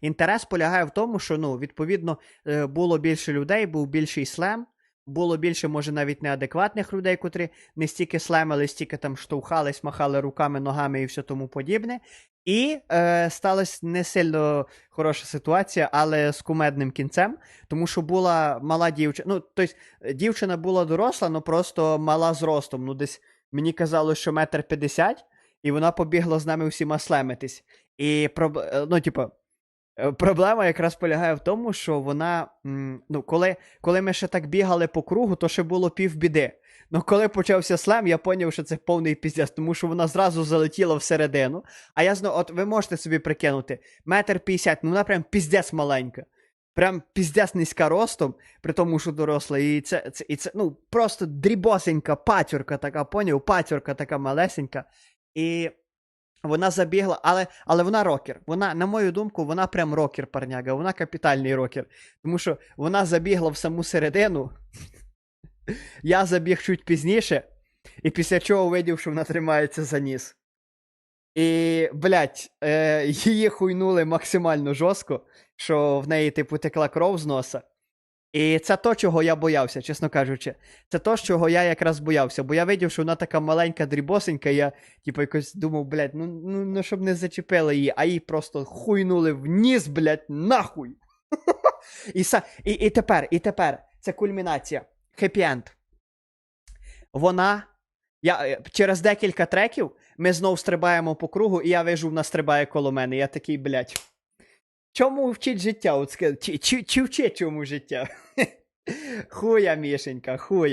інтерес полягає в тому, що ну, відповідно е, було більше людей, був більший слем. Було більше, може, навіть неадекватних людей, котрі не стільки слемили, стільки там штовхались, махали руками, ногами і все тому подібне. І е, сталася не сильно хороша ситуація, але з кумедним кінцем, тому що була мала дівчина. Ну, тобто, дівчина була доросла, але просто мала зростом. Ну, десь мені казали, що метр п'ятдесят, і вона побігла з нами всіма слемитись. І е, ну, типу, проблема якраз полягає в тому, що вона. Ну, коли, коли ми ще так бігали по кругу, то ще було півбіди. Ну, коли почався слем, я зрозумів, що це повний піздець, тому що вона зразу залетіла всередину. А я знову, от ви можете собі прикинути, метр п'ятдесят, ну вона прям піздець маленька. Прям піздець низька ростом, при тому, що доросла. І це, це, і це ну, просто дрібосенька патюрка така, поняв? Патюрка така малесенька. І вона забігла, але, але вона рокер. Вона, на мою думку, вона прям рокер, парняга. Вона капітальний рокер. Тому що вона забігла в саму середину. Я забіг чуть пізніше, і після чого видів, що вона тримається за ніс. І, блядь, е, її хуйнули максимально жорстко, що в неї, типу, текла кров з носа. І це то, чого я боявся, чесно кажучи. Це то, чого я якраз боявся, бо я видів, що вона така маленька, дрібосенька, я, типу, якось думав, блядь, ну, ну, ну щоб не зачепили її, а її просто хуйнули в ніс, блядь, нахуй. І, і, і тепер, і тепер, це кульмінація. Хеппі-енд. Вона. Я, е, через декілька треків ми знов стрибаємо по кругу, і я вижу, вона стрибає коло мене. Я такий, блядь. Чому вчить життя? От, чи, чи, чи вчить чому життя? хуя, Мішенька, хуя.